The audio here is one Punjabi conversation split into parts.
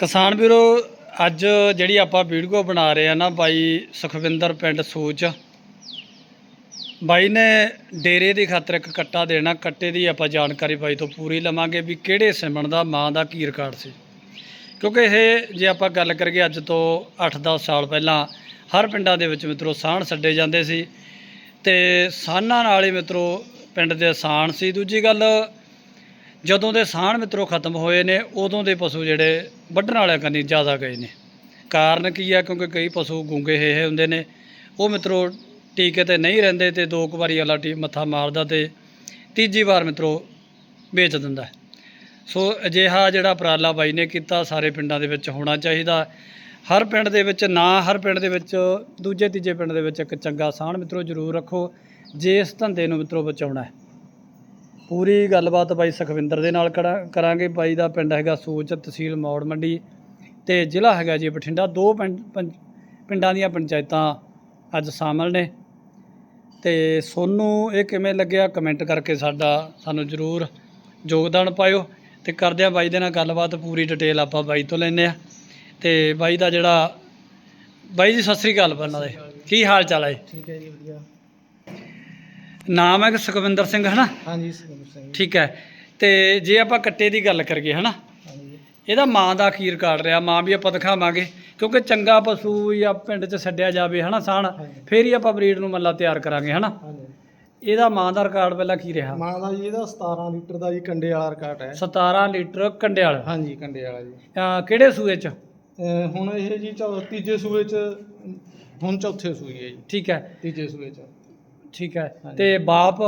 ਕਿਸਾਨ ਵੀਰੋ, ਅੱਜ ਜਿਹੜੀ ਆਪਾਂ ਵੀਡੀਓ ਬਣਾ ਰਹੇ ਆ ਨਾ ਬਾਈ ਸੁਖਵਿੰਦਰ ਪਿੰਡ ਸੂਚ। ਬਾਈ ਨੇ ਡੇਰੇ ਦੀ ਖਾਤਰ ਇੱਕ ਕੱਟਾ ਦੇਣਾ, ਕੱਟੇ ਦੀ ਆਪਾਂ ਜਾਣਕਾਰੀ ਬਾਈ ਤੋਂ ਪੂਰੀ ਲਵਾਂਗੇ ਵੀ ਕਿਹੜੇ ਸਿਮਣ ਦਾ, ਮਾਂ ਦਾ ਕੀ ਰਿਕਾਰਡ ਸੀ। ਕਿਉਂਕਿ ਇਹ ਜੇ ਆਪਾਂ ਗੱਲ ਕਰੀਏ ਅੱਜ ਤੋਂ 8-10 ਸਾਲ ਪਹਿਲਾਂ, ਹਰ ਪਿੰਡਾਂ ਦੇ ਵਿੱਚ ਮਿੱਤਰੋ ਸਾਣ ਛੱਡੇ ਜਾਂਦੇ ਸੀ। ਤੇ ਸਾਨਾਂ ਨਾਲ ਹੀ ਮਿੱਤਰੋ ਪਿੰਡ ਦੇ ਆਸਾਨ ਸੀ। ਦੂਜੀ ਗੱਲ ਜਦੋਂ ਦੇ ਸਾਣ ਮਿੱਤਰੋ ਖਤਮ ਹੋਏ ਨੇ, ਉਦੋਂ ਦੇ ਪਸ਼ੂ ਜਿਹੜੇ ਵੱਢਣ ਵਾਲਿਆਂ ਕੰਨੀ ਜ਼ਿਆਦਾ ਗਏ ਨੇ। ਕਾਰਨ ਕੀ ਆ? ਕਿਉਂਕਿ ਕਈ ਪਸ਼ੂ ਗੁੰਗੇ ਹੇਹੇ ਹੁੰਦੇ ਨੇ। ਉਹ ਮਿੱਤਰੋ ਟੀਕੇ ਤੇ ਨਹੀਂ ਰਹਿੰਦੇ ਤੇ ਦੋ ਕੁ ਵਾਰੀ ਵਾਲਾ ਟੀ ਮੱਥਾ ਮਾਰਦਾ ਤੇ ਤੀਜੀ ਵਾਰ ਮਿੱਤਰੋ ਵੇਚ ਦਿੰਦਾ। ਸੋ ਅਜਿਹਾ ਜਿਹੜਾ ਉਪਰਾਲਾ ਬਾਈ ਨੇ ਕੀਤਾ, ਸਾਰੇ ਪਿੰਡਾਂ ਦੇ ਵਿੱਚ ਹੋਣਾ ਚਾਹੀਦਾ। ਹਰ ਪਿੰਡ ਦੇ ਵਿੱਚ ਨਾ ਹਰ ਪਿੰਡ ਦੇ ਵਿੱਚ, ਦੂਜੇ ਤੀਜੇ ਪਿੰਡ ਦੇ ਵਿੱਚ ਇੱਕ ਚੰਗਾ ਸਾਣ ਮਿੱਤਰੋ ਜ਼ਰੂਰ ਰੱਖੋ। ਜੇ ਇਸ ਧੰਦੇ ਨੂੰ ਮਿੱਤਰੋ ਬਚਾਉਣਾ ਹੈ ਪੂਰੀ ਗੱਲਬਾਤ ਬਾਈ ਸੁਖਵਿੰਦਰ ਦੇ ਨਾਲ ਕਰਾਂ, ਕਰਾਂਗੇ। ਬਾਈ ਦਾ ਪਿੰਡ ਹੈਗਾ ਸੂਚ ਤਹਿਸੀਲ ਮੌੜ ਮੰਡੀ ਤੇ ਜ਼ਿਲ੍ਹਾ ਹੈਗਾ ਜੀ ਬਠਿੰਡਾ। ਦੋ ਪਿੰਡ ਪੰਚ ਪਿੰਡਾਂ ਦੀਆਂ ਪੰਚਾਇਤਾਂ ਅੱਜ ਸ਼ਾਮਲ ਨੇ ਤੇ ਸੋਨੂੰ ਇਹ ਕਿਵੇਂ ਲੱਗਿਆ? ਕਮੈਂਟ ਕਰਕੇ ਸਾਡਾ, ਸਾਨੂੰ ਜ਼ਰੂਰ ਯੋਗਦਾਨ ਪਾਇਓ ਤੇ ਕਰਦੇ ਆ ਬਾਈ ਦੇ ਨਾਲ ਗੱਲਬਾਤ। ਪੂਰੀ ਡਿਟੇਲ ਆਪਾਂ ਬਾਈ ਤੋਂ ਲੈਂਦੇ ਆ ਤੇ ਬਾਈ ਦਾ ਜਿਹੜਾ, ਬਾਈ ਜੀ ਸਤਿ ਸ੍ਰੀ ਅਕਾਲ ਬੰਨਾ ਦੇ। ਕੀ ਹਾਲ ਚਾਲ ਹੈ? ਠੀਕ ਹੈ ਜੀ, ਵਧੀਆ। ਨਾਮ ਹੈ ਕਿ ਸੁਖਵਿੰਦਰ ਸਿੰਘ ਹੈ ਨਾ ਹਾਂਜੀ ਸੁਖਬੀਰ ਸਿੰਘ। ਠੀਕ ਹੈ। ਤੇ ਜੇ ਆਪਾਂ ਕੱਟੇ ਦੀ ਗੱਲ ਕਰੀਏ ਹਨਾ? ਇਹਦਾ ਮਾਂ ਦਾ ਕੀ ਰਿਕਾਰਡ ਰਿਹਾ ਮਾਂ ਵੀ ਆਪਾਂ ਦਿਖਾਵਾਂਗੇ। ਕਿਉਂਕਿ ਚੰਗਾ ਪਸ਼ੂ ਜਾਂ ਪਿੰਡ 'ਚ ਛੱਡਿਆ ਜਾਵੇ ਹਨਾ ਸਾਣ। ਫੇਰ ਹੀ ਆਪਾਂ ਬਰੀਡ ਨੂੰ ਮੱਲਾ ਤਿਆਰ ਕਰਾਂਗੇ ਹਨਾ? ਹਾਂਜੀ। ਇਹਦਾ ਮਾਂ ਦਾ ਰਿਕਾਰਡ ਪਹਿਲਾਂ ਕੀ ਰਿਹਾ? ਮਾਂ ਦਾ ਜੀ ਇਹਦਾ 17 ਲੀਟਰ ਦਾ ਜੀ ਕੰਡੇ ਵਾਲਾ ਰਿਕਾਰਡ ਹੈ। 17 ਲੀਟਰ ਕੰਡੇ ਵਾਲਾ। ਹਾਂਜੀ ਕੰਡੇ ਵਾਲਾ ਜੀ। ਕਿਹੜੇ ਸੂਏ 'ਚ? ਹੁਣ ਇਹ ਜੀ ਤੀਜੇ ਸੂਏ ਚ ਹੁਣ ਚੌਥੇ ਸੂਏ ਹੈ ਜੀ। ਠੀਕ ਹੈ। ਤੀਜੇ ਸੂਏ ਚ। ਠੀਕ ਹੈ। ਤੇ ਬਾਪ?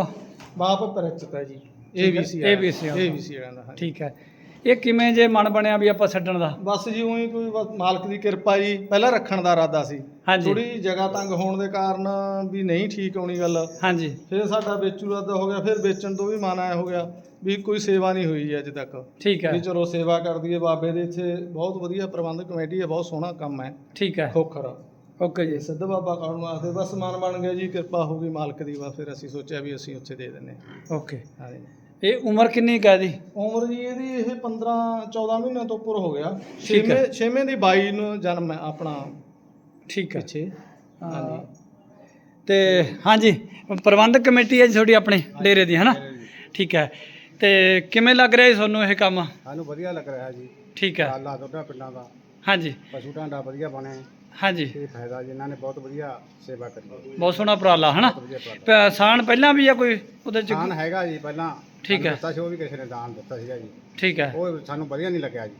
ਬਾਪ ਪਰਚਤ ਹੈ ਜੀ। ਠੀਕ ਹੈ, ਏਬੀਸੀ ABC ਵਾਲਾ। ਏਬੀਸੀ ਵਾਲਾ ਦਾ ਹਾਂਜੀ। ਠੀਕ ਹੈ। ਇਹ ਕਿਵੇਂ ਜੇ ਮਨ ਬਣਿਆ ਵੀ ਆਪਾਂ ਛੱਡਣ ਦਾ? ਬਸ ਜੀ ਉਹੀ ਕੋਈ ਬਸ ਮਾਲਕ ਦੀ ਕਿਰਪਾ ਜੀ ਪਹਿਲਾਂ ਰੱਖਣ ਦਾ ਇਰਾਦਾ ਸੀ। ਥੋੜੀ ਜਗ੍ਹਾ ਤੰਗ ਹੋਣ ਦੇ ਕਾਰਨ ਵੀ ਨਹੀਂ ਠੀਕ ਆਉਣੀ ਗੱਲ। ਹਾਂਜੀ। ਫਿਰ ਸਾਡਾ ਵੇਚੂ ਇਰਾਦਾ ਹੋ ਗਿਆ ਫਿਰ ਵੇਚਣ ਤੋਂ ਵੀ ਮਨ ਆਇਆ ਹੋ ਗਿਆ ਵੀ ਕੋਈ ਸੇਵਾ ਨਹੀਂ ਹੋਈ ਅੱਜ ਤੱਕ। ਠੀਕ ਹੈ। ਵੀ ਚਲੋ ਸੇਵਾ ਕਰ ਦਈਏ ਬਾਬੇ ਦੇ ਇੱਥੇ ਬਹੁਤ ਵਧੀਆ ਪ੍ਰਬੰਧਕ ਕਮੇਟੀ ਹੈ ਬਹੁਤ ਸੋਹਣਾ ਕੰਮ ਹੈ। ਠੀਕ ਹੈ। ਖੋਖਰ। ਓਕੇ ਜੀ ਸਿੱਧ ਬਾਬਾ ਕਾਲ ਵਾਸਤੇ? ਬਸ ਮਨ ਬਣ ਗਿਆ ਜੀ ਕਿਰਪਾ ਹੋ ਗਈ ਮਾਲਕ ਦੀ ਬਸ ਫਿਰ ਅਸੀਂ ਸੋਚਿਆ ਵੀ ਅਸੀਂ ਉੱਥੇ ਦੇ ਦਿੰਨੇ ਓਕੇ। ਹਾਂ। ਹਾਂਜੀ। ਇਹ ਉਮਰ ਕਿੰਨੀ ਕੁ ਹੈ ਦੀ ਉਮਰ ਜੀ ਇਹਦੀ ਇਹ 15 14 ਮਹੀਨਿਆਂ ਤੋਂ ਉੱਪਰ ਹੋ ਗਿਆ। ਠੀਕ ਹੈ। ਛੇਵੇਂ ਛੇਵੇਂ ਦੀ 22 ਨੂੰ ਜਨਮ ਹੈ ਆਪਣਾ। ਠੀਕ ਹੈ। ਪਿੱਛੇ। ਹਾਂਜੀ। ਤੇ ਹਾਂਜੀ ਪ੍ਰਬੰਧਕ ਕਮੇਟੀ ਹੈ ਜੀ ਤੁਹਾਡੀ ਆਪਣੇ ਡੇਰੇ ਦੀ ਹਨਾ? ਠੀਕ ਹੈ। ਤੇ ਕਿਵੇਂ ਲੱਗ ਰਿਹਾ ਜੀ ਤੁਹਾਨੂੰ ਇਹ ਕੰਮ? ਸਾਨੂੰ ਵਧੀਆ ਲੱਗ ਰਿਹਾ ਜੀ। ਠੀਕ ਹੈ। ਆਲਾ ਦੋਨਾਂ ਪਿੰਡਾਂ ਦਾ। ਹਾਂਜੀ। ਪਸ਼ੂ ਢਾਂਡਾ ਵਧੀਆ ਬਣੇ। ਹਾਂਜੀ। ਤੇ ਫਾਇਦਾ ਜਿਨ੍ਹਾਂ ਨੇ ਬਹੁਤ ਵਧੀਆ ਸੇਵਾ ਕਰੀ ਬਹੁਤ ਸੋਹਣਾ ਉਪਰਾਲਾ ਹਨਾ? ਵਧੀਆ ਪ੍ਰਾਪਤ ਪ- ਸਾਣ ਪਹਿਲਾਂ ਵੀ ਆ ਕੋਈ ਉਹਦੇ ਚ? ਦਾਨ ਹੈਗਾ ਜੀ ਪਹਿਲਾਂ ਠੀਕ ਸਾਨੂੰ ਹੈ। ਦਿੱਤਾ ਸੀ ਉਹ ਵੀ ਕਿਸੇ ਨੇ ਦਾਨ ਦਿੱਤਾ ਸੀਗਾ ਜੀ। ਠੀਕ ਹੈ। ਉਹ ਸਾਨੂੰ ਵਧੀਆ ਨਹੀਂ ਲੱਗਿਆ ਜੀ।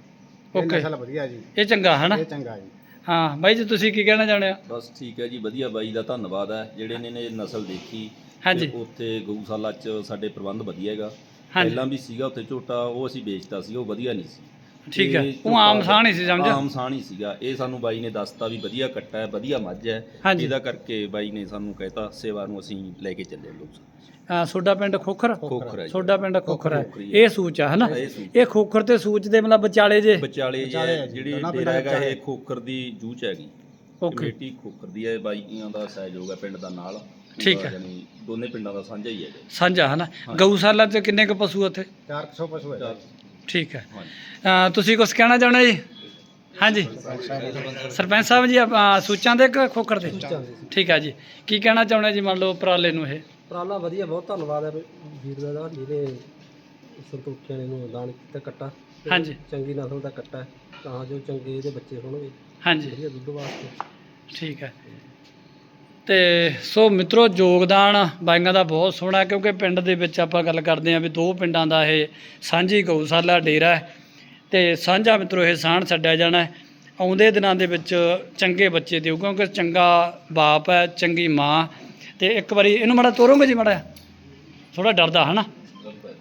ਇਹ ਓਕੇ। ਨਸਲ ਵਧੀਆ ਜੀ। ਇਹ ਚੰਗਾ ਹਨਾ? ਇਹ ਚੰਗਾ ਜੀ। ਹਾਂ ਬਾਈ ਜੀ ਤੁਸੀਂ ਕੀ ਕਹਿਣਾ ਚਾਹੁੰਦੇ ਹੋ? ਬਸ ਠੀਕ ਹੈ ਜੀ ਵਧੀਆ ਬਾਈ ਦਾ ਧੰਨਵਾਦ ਹੈ। ਜਿਹੜੇ ਨੇ ਨੇ ਨਸਲ ਦੇਖੀ ਹਾਂਜੀ। ਤੇ ਉੱਥੇ ਗਊਸ਼ਾਲਾ 'ਚ ਸਾਡੇ ਪ੍ਰਬੰਧ ਵਧੀਆ ਹੈਗਾ। ਹਾਂਜੀ। ਪਹਿਲਾਂ ਵੀ ਸੀਗਾ ਉੱਥੇ ਝੋਟਾ ਉਹ ਅਸੀਂ ਵੇਚਤਾ ਸੀ ਉਹ ਵਧੀਆ ਨਹੀਂ ਸੀ। ਠੀਕ ਹੈ। ਉਹ ਆਮ ਸਾਣ ਹੀ ਸੀ ਸਮਝ ਆਮ ਸਾਣ ਹੀ ਸੀਗਾ। ਇਹ ਸਾਨੂੰ ਬਾਈ ਨੇ ਦੱਸਤਾ ਵੀ ਵਧੀਆ ਕੱਟਾ ਹੈ ਵਧੀਆ ਮੱਝ ਹੈ। ਇਹਦਾ ਕਰਕੇ ਬਾਈ ਨੇ ਸਾਨੂੰ ਕਹਿਤਾ ਸੇਵਾ ਨੂੰ ਅਸੀਂ ਲੈ ਕੇ ਚੱਲੇ ਲੋਕ ਤੁਹਾਡਾ ਪਿੰਡ ਖੋਖਰ? ਹੈ। ਤੁਹਾਡਾ ਪਿੰਡ ਖੋਖਰ ਹੈ। ਹੀ ਹੈ। ਇਹ ਸੂਚ ਆ ਹਨਾ? ਇਹ ਖੋਖਰ ਤੇ ਸੂਚ ਦੇ ਮਤਲਬ ਵਿਚਾਲੇ ਜੇ? ਵਿਚਾਲੇ ਹੈ ਹੈ ਜਿਹੜੀ ਡੇਰਾ ਹੈਗਾ। ਇਹ ਖੋਖਰ ਦੀ ਜੂਚ ਹੈਗੀ। ਓਕੇ। ਕਮੇਟੀ ਖੋਖਰ ਦੀ ਹੈ ਬਾਈਆਂ ਦਾ ਸਹਿਯੋਗ ਹੈ ਪਿੰਡ ਦਾ ਨਾਲ। ਠੀਕ ਹੈ। ਯਾਨੀ ਦੋਨੇ ਪਿੰਡਾਂ ਦਾ ਸਾਂਝਾ ਹੀ ਹੈਗਾ ਸਾਂਝਾ ਹਨਾ। ਗਊਸ਼ਾਲਾ 'ਚ ਕਿੰਨੇ ਕੁ ਪਸ਼ੂ ਉੱਥੇ? 400 ਪਸ਼ੂ ਹੈ ਠੀਕ ਹੈ। ਅ, ਤੁਸੀਂ ਕੁਝ ਕਹਿਣਾ ਚਾਹੁੰਦੇ ਜੀ? ਹਾਂਜੀ। ਸਰਪੰਚ ਸਾਹਿਬ ਜੀ ਆਪਾਂ ਸੂਚਾਂ ਦੇ ਕਿ ਖੋਖਰ ਦੇ? ਠੀਕ ਹੈ ਜੀ। ਕੀ ਕਹਿਣਾ ਚਾਹੁੰਦੇ ਜੀ ਮੰਨ ਲਓ ਉਪਰਾਲੇ ਨੂੰ ਇਹ? ਉਪਰਾਲਾ ਵਧੀਆ ਬਹੁਤ ਧੰਨਵਾਦ ਹੈ ਵੀਰ ਦਾ ਦਾ ਜਿਹਨੇ ਸੰਤੋਖਿਆ ਨੇ ਨੂੰ ਦਾਨ ਕੀਤਾ ਕੱਟਾ। ਤੇ ਹਾਂਜੀ। ਚੰਗੀ ਨਸਲ ਦਾ ਕੱਟਾ ਹੈ, ਤਾਂ ਜੋ ਚੰਗੇ ਇਹਦੇ ਬੱਚੇ ਹੋਣਗੇ। ਹਾਂਜੀ। ਵਧੀਆ ਦੁੱਧ ਵਾਸਤੇ। ਠੀਕ ਹੈ। ਤੇ ਸੋ ਮਿੱਤਰੋ, ਯੋਗਦਾਨ ਬਾਈਆਂ ਦਾ ਬਹੁਤ ਸੋਹਣਾ ਕਿਉਂਕਿ ਪਿੰਡ ਦੇ ਵਿੱਚ ਆਪਾਂ ਗੱਲ ਕਰਦੇ ਹਾਂ ਵੀ ਦੋ ਪਿੰਡਾਂ ਦਾ ਇਹ ਸਾਂਝੀ ਗਊਸ਼ਾਲਾ ਡੇਰਾ ਹੈ। ਤੇ ਸਾਂਝਾ ਮਿੱਤਰੋ, ਇਹ ਸਾਂਝ ਛੱਡਿਆ ਜਾਣਾ ਆਉਂਦੇ ਦਿਨਾਂ ਦੇ ਵਿੱਚ ਚੰਗੇ ਬੱਚੇ ਦਿਓ, ਕਿਉਂਕਿ ਚੰਗਾ ਬਾਪ ਹੈ, ਚੰਗੀ ਮਾਂ। ਤੇ ਇੱਕ ਵਾਰੀ ਇਹਨੂੰ ਮਾੜਾ ਤੋਰੋਗੇ ਜੀ ਮਾੜਾ? ਥੋੜਾ ਡਰਦਾ, ਹਨਾ?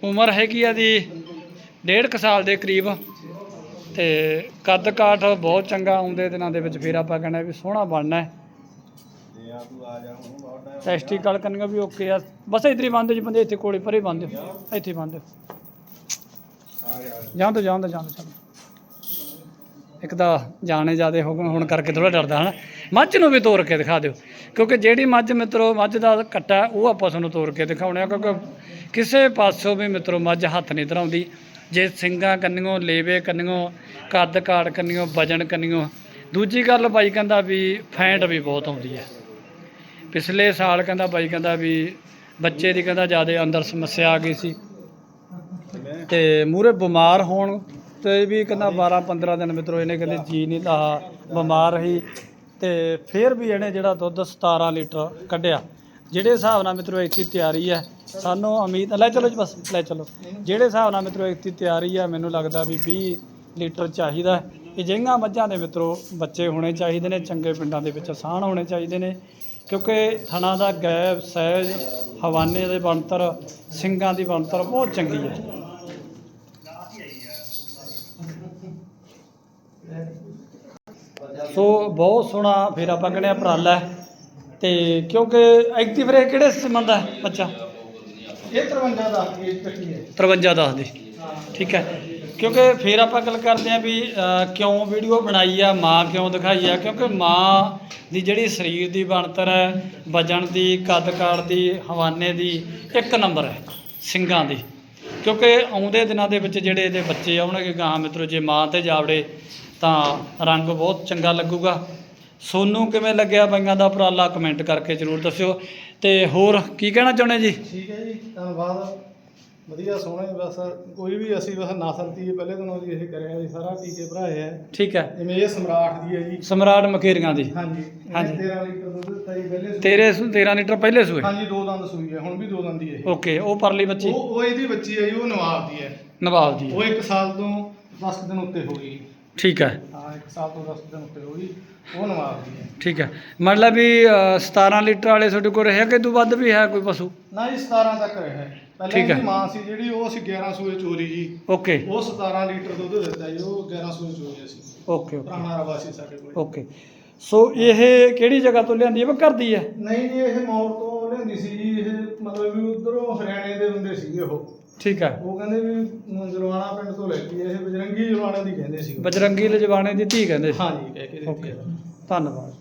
ਉਮਰ ਹੈਗੀ ਆ ਦੀ ਡੇਢ ਕੁ ਸਾਲ ਦੇ ਕਰੀਬ। ਤੇ ਕੱਦ ਕਾਠ ਬਹੁਤ ਚੰਗਾ, ਆਉਂਦੇ ਦਿਨਾਂ ਦੇ ਵਿੱਚ ਫਿਰ ਆਪਾਂ ਕਹਿੰਦੇ ਵੀ ਸੋਹਣਾ ਬਣਨਾ ਹੈ। ਟੈਸਟੀਕਲ ਕਰਨੀਆਂ ਵੀ ਓਕੇ ਆ। ਬਸ ਇੱਧਰ ਹੀ ਬੰਦ ਜੀ ਬੰਦੇ ਇੱਥੇ ਕੋਲੇ ਪਰੇ ਬੰਦ। ਇੱਥੇ ਬੰਦ। ਜਾਂ ਤੋਂ ਜਾਂ ਤੋਂ ਜਾਂ ਤੋਂ ਇੱਕ ਤਾਂ ਜਾਣੇ ਜਿਆਦੇ ਹੋ ਗਏ ਹੁਣ ਕਰਕੇ ਥੋੜਾ ਡਰਦਾ ਹਨਾ। ਮੱਝ ਨੂੰ ਵੀ ਤੋੜ ਕੇ ਦਿਖਾ ਦਿਓ। ਕਿਉਂਕਿ ਜਿਹੜੀ ਮੱਝ ਮਿੱਤਰੋ ਮੱਝ ਦਾ ਕੱਟਾ ਉਹ ਆਪਾਂ ਤੁਹਾਨੂੰ ਤੋੜ ਕੇ ਦਿਖਾਉਣੇ ਆ। ਕਿਉਂਕਿ ਕਿਸੇ ਪਾਸੋਂ ਵੀ ਮਿੱਤਰੋ ਮੱਝ ਹੱਥ ਨਹੀਂ ਧਰਾਉਂਦੀ। ਜੇ ਸਿੰਘਾਂ ਕੰਨਿਓ ਲੇਵੇ ਕੰਨਿਓ ਕੱਦ ਕਾੜ ਕੰਨਿਓ ਵਜਨ ਕੰਨਿਓ। ਦੂਜੀ ਗੱਲ ਬਾਈ ਕਹਿੰਦਾ ਵੀ ਫੈਂਟ ਵੀ ਬਹੁਤ ਆਉਂਦੀ ਹੈ। ਪਿਛਲੇ ਸਾਲ ਕਹਿੰਦਾ ਬਾਈ ਕਹਿੰਦਾ ਵੀ ਬੱਚੇ ਦੀ ਕਹਿੰਦਾ ਜ਼ਿਆਦਾ ਅੰਦਰ ਸਮੱਸਿਆ ਆ ਗਈ ਸੀ। ਤੇ ਮੂਰੇ ਬਿਮਾਰ ਹੋਣ ਤੇ ਵੀ ਕਹਿੰਦਾ 12 15 ਦਿਨ ਮਿੱਤਰੋ ਇਹਨੇ ਕਹਿੰਦੇ ਜੀ ਨਹੀਂ ਲਾਹਾ ਬਿਮਾਰ ਰਹੀ। ਤੇ ਫਿਰ ਵੀ ਇਹਨੇ ਜਿਹੜਾ ਦੁੱਧ 17 ਲੀਟਰ ਕੱਢਿਆ। ਜਿਹੜੇ ਹਿਸਾਬ ਨਾਲ ਮਿੱਤਰੋ ਇੱਥੇ ਤਿਆਰੀ ਹੈ, ਸਾਨੂੰ ਉਮੀਦ, ਲੈ ਚਲੋ ਜੀ ਬਸ, ਲੈ ਚਲੋ। ਜਿਹੜੇ ਹਿਸਾਬ ਨਾਲ ਮਿੱਤਰੋ ਇੱਥੇ ਤਿਆਰੀ ਹੈ, ਮੈਨੂੰ ਲੱਗਦਾ ਵੀ 20 ਲੀਟਰ ਚਾਹੀਦਾ ਹੈ। ਇਹ ਜਿਹੀਆਂ ਮੱਝਾਂ ਦੇ ਮਿੱਤਰੋ ਬੱਚੇ ਹੋਣੇ ਚਾਹੀਦੇ ਨੇ, ਚੰਗੇ ਪਿੰਡਾਂ ਦੇ ਵਿੱਚ ਆਸਾਨ ਹੋਣੇ ਚਾਹੀਦੇ ਨੇ। ਕਿਉਂਕਿ ਥਣਾ ਦਾ ਗੈਬ ਸਹਿਜ ਹਵਾਨੇ ਦੇ ਬਣਤਰ ਸਿੰਘਾਂ ਦੀ ਬਣਤਰ ਬਹੁਤ ਚੰਗੀ ਹੈ। ਸੋ ਬਹੁਤ ਸੋਹਣਾ ਫਿਰ ਆਪਾਂ ਕਹਿੰਦੇ ਆ ਉਪਰਾਲਾ ਹੈ ਤੇ ਕਿਉਂਕਿ ਐਕਟਿਵ ਰੇ ਕਿਹੜੇ ਸੰਬੰਧ ਹੈ ਬੱਚਾ? ਇਹ 53 ਦਾ ਇਹ ਕੱਟੀ ਹੈ। 53 ਦੱਸ ਦੇ ਠੀਕ ਹੈ। ਕਿਉਂਕਿ ਫਿਰ ਆਪਾਂ ਗੱਲ ਕਰਦੇ ਹਾਂ ਵੀ ਅ, ਕਿਉਂ ਵੀਡੀਓ ਬਣਾਈ ਆ ਮਾਂ ਕਿਉਂ ਦਿਖਾਈ ਆ? ਕਿਉਂਕਿ ਮਾਂ ਦੀ ਜਿਹੜੀ ਸਰੀਰ ਦੀ ਬਣਤਰ ਹੈ ਵਜਨ ਦੀ ਕੱਦ ਕਾੜ ਦੀ ਹਵਾਨੇ ਦੀ ਇੱਕ ਨੰਬਰ ਹੈ ਸਿੰਘਾਂ ਦੀ। ਕਿਉਂਕਿ ਆਉਂਦੇ ਦਿਨਾਂ ਦੇ ਵਿੱਚ ਜਿਹੜੇ ਇਹਦੇ ਬੱਚੇ ਆਉਣਗੇ ਗਾਂ ਮਿੱਤਰੋ ਜੇ ਮਾਂ ਤੇ ਜਾਵੜੇ ਤਾਂ ਰੰਗ ਬਹੁਤ ਚੰਗਾ ਲੱਗੂਗਾ। ਸੋਨੂੰ ਕਿਵੇਂ ਲੱਗਿਆ ਬਾਈਆਂ ਦਾ ਉਪਰਾਲਾ? ਕਮੈਂਟ ਕਰਕੇ ਜਰੂਰ ਦੱਸਿਓ। ਤੇ ਹੋਰ ਕੀ ਕਹਿਣਾ ਚਾਹੁੰਦੇ ਜੀ? ਠੀਕ ਹੈ ਜੀ ਧੰਨਵਾਦ। ਵਧੀਆ ਸੋਹਣੇ ਬਸ ਕੋਈ ਵੀ ਅਸੀਂ ਬਸ ਨਸਲ ਤੀ ਪਹਿਲੇ ਦਿਨੋਂ ਦੀ ਇਹ ਕਰਿਆ ਜੀ ਸਾਰਾ ਟੀਕੇ ਭਰਾਏ ਹੈ। ਠੀਕ ਹੈ। ਜਿਵੇਂ ਇਹ ਸਮਰਾਟ ਦੀ ਹੈ ਜੀ। ਸਮਰਾਟ ਮਕੇਰੀਆਂ ਦੀ। ਹਾਂਜੀ। ਹਾਂਜੀ। ਹਾਂਜੀ 13 ਲੀਟਰ ਦੁੱਧ ਦਿੱਤਾ ਜੀ ਪਹਿਲੇ ਸੂਏ। ਤੇਰੇ ਸੂ 13 ਲੀਟਰ ਪਹਿਲੇ ਸੂਏ? ਹਾਂਜੀ ਦੋ ਦੰਦ ਸੂਈ ਹੈ ਹੁਣ ਵੀ ਦੋ ਦੰਦ ਹੀ ਹੈ। ਓਕੇ ਉਹ ਪਰਲੀ ਬੱਚੀ? ਉਹ ਉਹ ਇਹਦੀ ਬੱਚੀ ਹੈ ਜੀ ਉਹ ਨਵਾਬ ਦੀ ਹੈ। ਨਵਾਬ ਦੀ ਉਹ 1 ਸਾਲ ਤੋਂ 10 ਦਿਨ ਉੱਤੇ ਹੋ ਗਈ। ਠੀਕ ਹੈ ਹਾਂ। 1 ਸਾਲ ਤੋਂ 10 ਦਿਨ ਉੱਤੇ ਹੋ ਗਈ ਉਹ ਨਵਾਬ ਦੀ ਹੈ ਠੀਕ ਹੈ। ਮਤਲਬ ਵੀ ਅ, 17 ਲੀਟਰ ਵਾਲੇ ਤੁਹਾਡੇ ਕੋਲ ਹੈ ਕਿ ਤੋਂ ਵੱਧ ਵੀ ਹੈ ਕੋਈ ਪਸ਼ੂ? ਨਾ ਜੀ 17 ਤੱਕ ਰਿਹਾ ਹੈ। ਪਹਿਲਾਂ ਹੈ। ਮਾਂ ਸੀ ਜਿਹੜੀ ਉਹ ਅਸੀਂ 11 ਸੂਏ ਚੋਰੀ ਜੀ। ਓਕੇ। ਉਹ 17 ਲੀਟਰ ਦੁੱਧ ਦਿੱਤਾ ਜੀ ਉਹ 11 ਸੂਏ ਚੋਰੀ ਅਸੀਂ ਓਕੇ ਓਕੇ। ਪੁਰਾਣਾ ਰਵਾ ਸੀ ਸਾਡੇ ਕੋਲ। ਓਕੇ। ਸੋ ਇਹ ਕਿਹੜੀ ਜਗ੍ਹਾ ਤੋਂ ਲਿਆਂਦੀ ਹੈ? ਮੈਂ ਘਰ ਦੀ ਹੈ? ਨਹੀਂ ਜੀ ਇਹ ਮੌੜ ਤੋਂ ਲੈਂਦੀ ਸੀ ਜੀ ਇਹ ਮਤਲਬ ਵੀ ਉਧਰੋਂ ਹਰਿਆਣੇ ਦੇ ਬੰਦੇ ਸੀਗੇ ਉਹ। ਠੀਕ ਹੈ ਉਹ ਕਹਿੰਦੇ ਵੀ ਜਲਵਾਣਾ ਪਿੰਡ ਤੋਂ ਲੈਤੀ ਇਹ ਬਜਰੰਗੀ ਜਲਵਾਣਾ ਦੀ ਕਹਿੰਦੇ ਸੀ। ਬਜਰੰਗੀ ਲਜਵਾਣੇ ਦੀ ਧੀ ਕਹਿੰਦੇ ਸੀ। ਹਾਂਜੀ ਕਹਿ ਕੇ ਦਿੱਤੀ ਹੈ ਧੰਨਵਾਦ।